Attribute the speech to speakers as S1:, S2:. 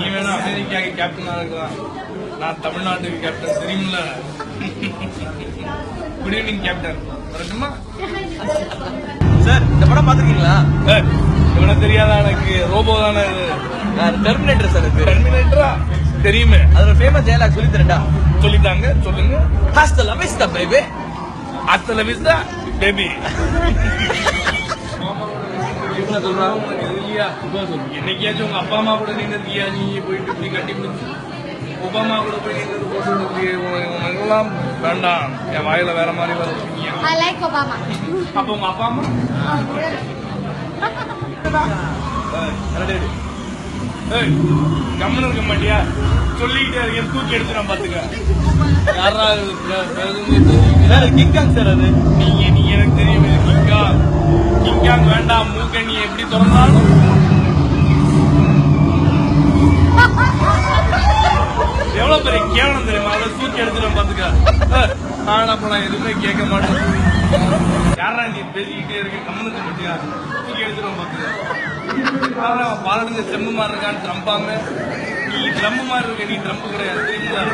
S1: நீ வேணா அமெரிக்காவுக்கு கேப்டனா இருக்கலாம். நான் தமிழ்நாட்டுக்கு கேப்டன் தெரியுமில்ல? குட் ஈவினிங் கேப்டன் வரட்டுமா?
S2: சார் இந்த படம் பாத்திருக்கீங்களா
S1: ஏய், இவனை தெரியாதா எனக்கு? ரோபோ தானே இது.
S2: டெர்மினேட்டர் சார் இது.
S1: டெர்மினேட்டரா தெரியுமே.
S2: அதுல ஃபேமஸ் டயலாக் சொல்லி தரேன்டா
S1: சொல்லித்தாங்க சொல்லுங்க.
S2: ஹாஸ்டல் லவிஸ்டா பேபி
S1: அத்தல விசா பேபி என்னைக்காச்சும் உங்க அப்பா அம்மா கூட நின்று இருக்கியா நீ போயிட்டு இப்படி கட்டி பிடிச்சு ஒபாமா கூட போய் நின்று போட்டோ உனக்கெல்லாம் வேண்டாம் என் வாயில வேற மாதிரி வர சொன்னீங்க
S3: I like Obama.
S1: அப்ப உங்க அப்பா அம்மா கம்முனு இருக்க மாட்டியா சொல்லிக்கிட்டே இருக்கேன் தூக்கி எடுத்து நான் பாத்துக்க யாரா
S2: கிங்காங் சார் அது
S1: நீங்க நீ எனக்கு தெரியும் கிங்காங் எப்படி திறந்தாலும். எவ்வளவு பெரிய கேவலம் தெரியுமா? அதை தூக்கி எடுத்துட்டு பாத்துக்க. ஆனா அப்ப நான் எதுவுமே கேட்க மாட்டேன். யாரா நீ பேசிக்கிட்டே இருக்க? கம்முனுக்கு மாட்டியா தூக்கி எடுத்துட்டு பாத்துக்க. பாலடுங்க செம்பு மாதிரி இருக்கான்னு ட்ரம்பாம நீ ட்ரம்பு மாதிரி இருக்க நீ ட்ரம்பு கிடையாது தெரியுங்களா